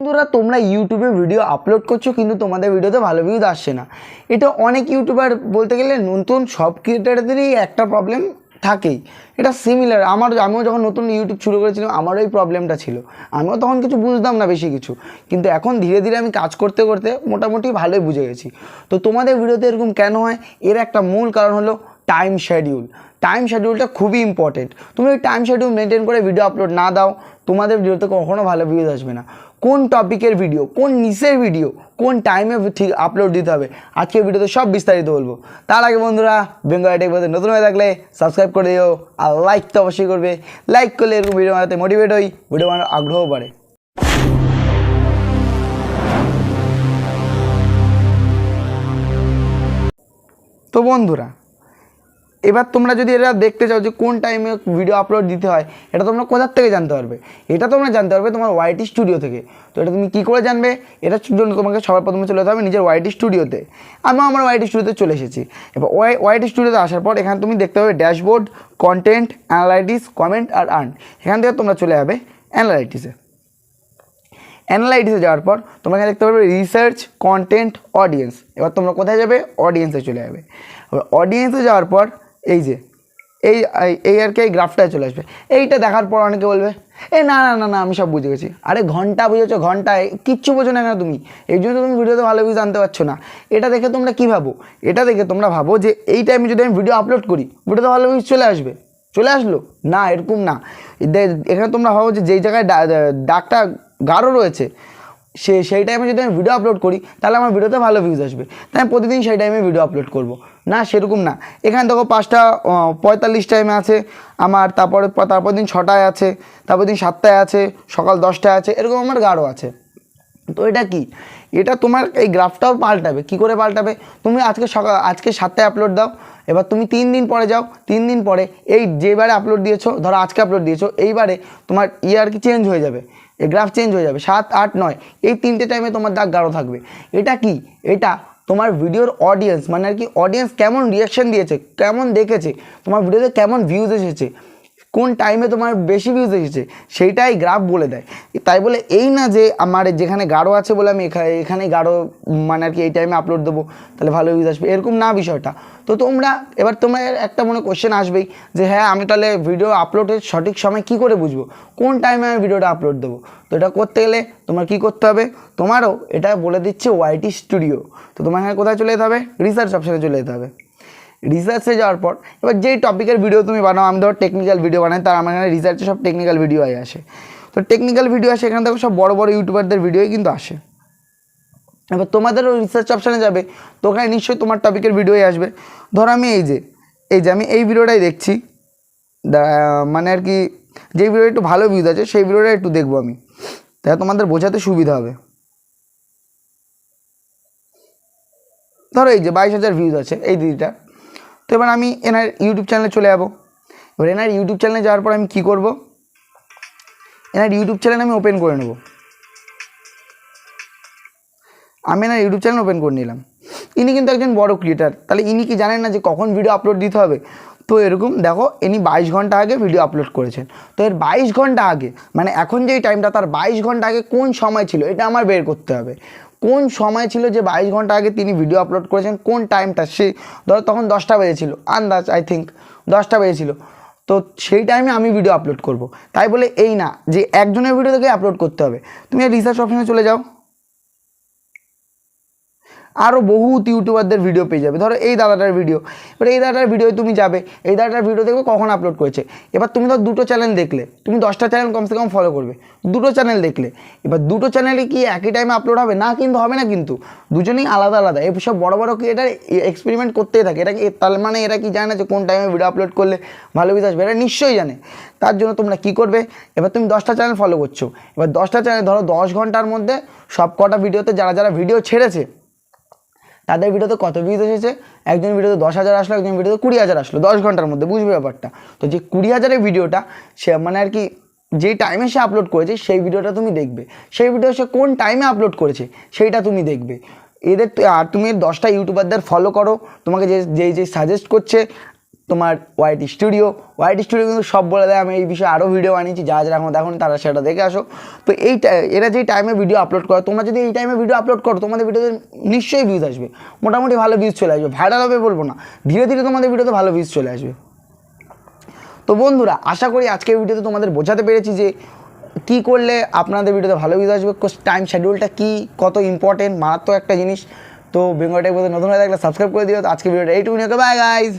বন্ধুরা, তোমরা ইউটিউবে ভিডিও আপলোড করছ, কিন্তু তোমাদের ভিডিওতে ভালো ভিউজ আসছে না। এটা অনেক ইউটিউবার বলতে গেলে নতুন সব ক্রিয়েটারদেরই একটা প্রবলেম থাকেই। এটা সিমিলার আমার আমিও যখন নতুন ইউটিউব শুরু করেছিলাম, আমারও এই প্রবলেমটা ছিল। আমিও তখন কিছু বুঝতাম না বেশি কিছু। কিন্তু এখন ধীরে ধীরে আমি কাজ করতে করতে মোটামুটি ভালোই বুঝে গেছি। তো তোমাদের ভিডিওতে এরকম কেন হয়? এর একটা মূল কারণ হলো টাইম শিডিউল টাইম শিডিউলটা খুবই ইম্পর্টেন্ট তুমি ওই টাইম শিডিউল মেনটেন করে ভিডিও আপলোড না দাও, তোমাদের ভিডিওতে কখনো ভালো ভিউজ আসবে না। কোন টপিকের ভিডিও কোন নিচের ভিডিও কোন টাইমে ঠিক আপলোড দিতে হবে, আজকের ভিডিওতে সব বিস্তারিত বলব। তার আগে বন্ধুরা বেঙ্গল টেক বলতে নতুন হয়ে থাকলে সাবস্ক্রাইব করে দিও, আর লাইক তো অবশ্যই করবে। লাইক করলে এরকম ভিডিও বানাতে মোটিভেট হই ভিডিও বানানোর আগ্রহ বাড়ে। তো বন্ধুরা এবার তোমরা যদি এটা দেখতে চাও যে কোন টাইমে ভিডিও আপলোড দিতে হয়, এটা তোমরা কোথার থেকে জানতে পারবে? এটা তোমরা জানতে পারবে তোমার ওয়াইটি স্টুডিও থেকে। তো এটা তুমি কী করে জানবে? এটার জন্য তোমাকে সবার প্রথমে চলে যেতে হবে নিজের ওয়াইটি স্টুডিওতে আমিও আমার ওয়াইটি স্টুডিওতে চলে এসেছি। এবার ওয়াই ওয়াইটি স্টুডিওতে আসার পর এখানে তুমি দেখতে পাবে ড্যাশবোর্ড কন্টেন্ট অ্যানালাইটিস কমেন্ট আর আর্ন এখান থেকে তোমরা চলে যাবে অ্যানালাইটিসে অ্যানালাইটিসে যাওয়ার পর তোমরা এখানে দেখতে পাবে রিসার্চ কন্টেন্ট অডিয়েন্স এবার তোমরা কোথায় যাবে? অডিয়েন্সে চলে যাবে। এবার অডিয়েন্সে যাওয়ার পর এই যে, এই, এই- আর কি, এই গ্রাফটায় চলে আসবে। এইটা দেখার পর অনেকে বলবে, এ, না না না না, আমি সব বুঝে গেছি আরে, ঘণ্টা বুঝেছ ঘন্টায় কিচ্ছু বোঝো না কেন তুমি? এই জন্য তুমি ভিডিওতে ভালো ভিউজ জানতে পারছ না। এটা দেখে তোমরা কী ভাবো? এটা দেখে তোমরা ভাবো যে, এই টাইমে যদি আমি ভিডিও আপলোড করি, ভিডিওতে ভালো ভিউজ চলে আসবে? চলে আসলো? না, এরকম না। এখানে তোমরা ভাবো যে, যেই জায়গায় ডাকটা গাঢ় রয়েছে সে, সেই টাইমে যদি আমি ভিডিও আপলোড করি, তাহলে আমার ভিডিওতে ভালো ভিউজ আসবে। তাই আমি প্রতিদিন সেই টাইমে ভিডিও আপলোড করব। না, সেরকম না। এখানে দেখো পাঁচটা পঁয়তাল্লিশ টাইমে আছে। আমার তারপরে, তারপর দিন ছটায় আছে, তারপর দিন সাতটায় আছে, সকাল দশটায় আছে, এরকম আমার গাঢ় আছে। তো এটা কি? এটা তোমার এই গ্রাফটাও পাল্টাবে। কি করে পাল্টাবে? তুমি আজকে সকাল, আজকে সাতটায় আপলোড দাও এবার তুমি তিন দিন পরে যাও, তিন দিন পরে এই যেবারে আপলোড দিয়েছ, ধরো আজকে আপলোড দিয়েছ, এইবারে তোমার ইয়ার কি চেঞ্জ হয়ে যাবে? এই গ্রাফ চেঞ্জ হয়ে যাবে, সাত, আট, নয়, এই তিনটে টাইমে তোমার দাগ গাঢ় থাকবে। এটা কি? এটা তোমার ভিডিওর অডিয়েন্স মানে আর কি অডিয়েন্স কেমন রিয়াকশান দিয়েছে, কেমন দেখেছে, তোমার ভিডিওতে কেমন ভিউজ এসেছে কোন টাইমে তোমার বেশি ভিউজ এসেছে, সেইটাই গ্রাফ বলে দেয়। তাই বলে এই না যে আমার যেখানে গাঢ় আছে বলে আমি এখানে এখানে গাঢ় মানে আর কি এই টাইমে আপলোড দেবো, তাহলে ভালো ভিউজ আসবে। এরকম না বিষয়টা। তো তোমরা, এবার তোমার একটা মনে কোশ্চেন আসবেই, যে হ্যাঁ আমি তাহলে ভিডিও আপলোডের সঠিক সময় কি করে বুঝব? কোন টাইমে আমি ভিডিওটা আপলোড দেবো? তো এটা করতে গেলে তোমার কি করতে হবে? তোমারও এটা বলে দিচ্ছে ওয়াইটি স্টুডিও তো তোমার এখানে কোথায় চলে যেতে হবে? রিসার্চ অপশানে চলে যেতে হবে। রিসার্চে যাওয়ার পর, এবার যেই টপিকের ভিডিও তুমি বানাও, আমি ধরো টেকনিক্যাল ভিডিও বানাই, তার আমার এখানে রিসার্চে সব টেকনিক্যাল ভিডিও আসে। তো টেকনিক্যাল ভিডিও আসে, এখানে দেখো সব বড় বড় ইউটিউবারদের ভিডিওই কিন্তু আসে। এবার তোমাদেরও রিসার্চ অপশানে যাবে, তো ওখানে নিশ্চয়ই তোমার টপিকের ভিডিওই আসবে। ধরো আমি এই যে এই যে আমি এই ভিডিওটাই দেখছি। মানে আর কি যে ভিডিও একটু ভালো ভিউজ আছে, সেই ভিডিওটা একটু দেখব আমি। তাহলে তোমাদের বোঝাতে সুবিধা হবে। ধরো এই যে বাইশ হাজার ভিউজ আছে, এই দিদিটা তো এবার আমি এনার ইউটিউব চ্যানেলে চলে যাব। এবার এনার ইউটিউব চ্যানেলে যাওয়ার পর আমি কী করব? এনার ইউটিউব চ্যানেল আমি ওপেন করে নেব। আমি এনার ইউটিউব চ্যানেল ওপেন করে নিলাম। ইনি কিন্তু একজন বড় ক্রিয়েটার তাহলে ইনি কি জানেন না যে কখন ভিডিও আপলোড দিতে হবে? তো এরকম, দেখো, ইনি বাইশ ঘণ্টা আগে ভিডিও আপলোড করেছেন। তো এর বাইশ ঘণ্টা আগে মানে এখন যেই টাইমটা তার বাইশ ঘণ্টা আগে কোন সময় ছিল, এটা আমার বের করতে হবে। কোন সময় ছিল যে বাইশ ঘণ্টা আগে তিনি ভিডিও আপলোড করেছেন, কোন টাইমটা সে, ধরো তখন দশটা বেজেছিল, আন্দাজ আই থিঙ্ক দশটা বেজেছিল। তো সেই টাইমে আমি ভিডিও আপলোড করব। তাই বলে এই না, যে একজনের ভিডিও থেকে আপলোড করতে হবে। তুমি রিসার্চ অপশানে চলে যাও। আরও বহুত ইউটিউবারদের ভিডিও পেয়ে যাবে। ধরো এই দাদাটার ভিডিও এবার এই দাদাটার ভিডিও তুমি যাবে, এই দাদাটার ভিডিও দেখবে কখন আপলোড করেছে। এবার তুমি ধর দুটো চ্যানেল দেখলে, তুমি দশটা চ্যানেল কমসে কম ফলো করবে। দুটো চ্যানেল দেখলে, এবার দুটো চ্যানেলে কি একই টাইমে আপলোড হবে? না কিন্তু হবে না কিন্তু। দুজনেই আলাদা আলাদা। এই সব বড় বড় ক্রিয়েটার এক্সপেরিমেন্ট করতেই থাকে। এটা তার মানে এরা কি জানে না যে কোন টাইমে ভিডিও আপলোড করলে ভালো ভিউজ আসবে? এরা নিশ্চয়ই জানে। তার জন্য তোমরা কি করবে? এবার তুমি দশটা চ্যানেল ফলো করছ। এবার দশটা চ্যানেল ধরো দশ ঘণ্টার মধ্যে সব কটা ভিডিওতে যারা যারা ভিডিও ছেড়েছে তাদের ভিডিওতে কত ভিউজ এসেছে? একজন ভিডিওতে দশ হাজার আসলো, একজন ভিডিওতে কুড়ি হাজার আসলো, দশ ঘণ্টার মধ্যে, বুঝবে ব্যাপারটা। তো যে কুড়ি হাজারের ভিডিওটা, সে মানে আর কি যেই টাইমে সে আপলোড করেছে, সেই ভিডিওটা তুমি দেখবে। সেই ভিডিও সে কোন টাইমে আপলোড করেছে, সেইটা তুমি দেখবে। এদের আর তুমি দশটা ইউটিউবারদের ফলো করো। তোমাকে যে যেই যে সাজেস্ট করছে তোমার ওয়াইটি স্টুডিও ওয়াইটি স্টুডিও কিন্তু সব বলে দেয়, আমি এই বিষয়ে আরও ভিডিও বানিয়েছি, যা যারা এখন দেখুন, তারা সেটা দেখে আসো। তো এই এরা যেই টাইমে ভিডিও আপলোড করে, তোমরা যদি এই টাইমে ভিডিও আপলোড করো, তোমাদের ভিডিওতে নিশ্চয়ই ভিউজ আসবে। মোটামুটি ভালো ভিউজ চলে আসবে। ভাইরাল হবে বলব না। ধীরে ধীরে তোমাদের ভিডিওতে ভালো ভিউজ চলে আসবে। তো বন্ধুরা, আশা করি আজকের ভিডিওতে তোমাদের বোঝাতে পেরেছি যে কি করলে আপনাদের ভিডিওতে ভালো ভিউজ আসবে টাইম শিডিউলটা কী, কত ইম্পর্টেন্ট মারাত্মক একটা জিনিস। তো বেঙ্গল টেক নতুন হয়ে থাকলে সাবস্ক্রাইব করে দিও। তো আজকে ভিডিওটা এইটুকুনি ওকে বাই গাইজ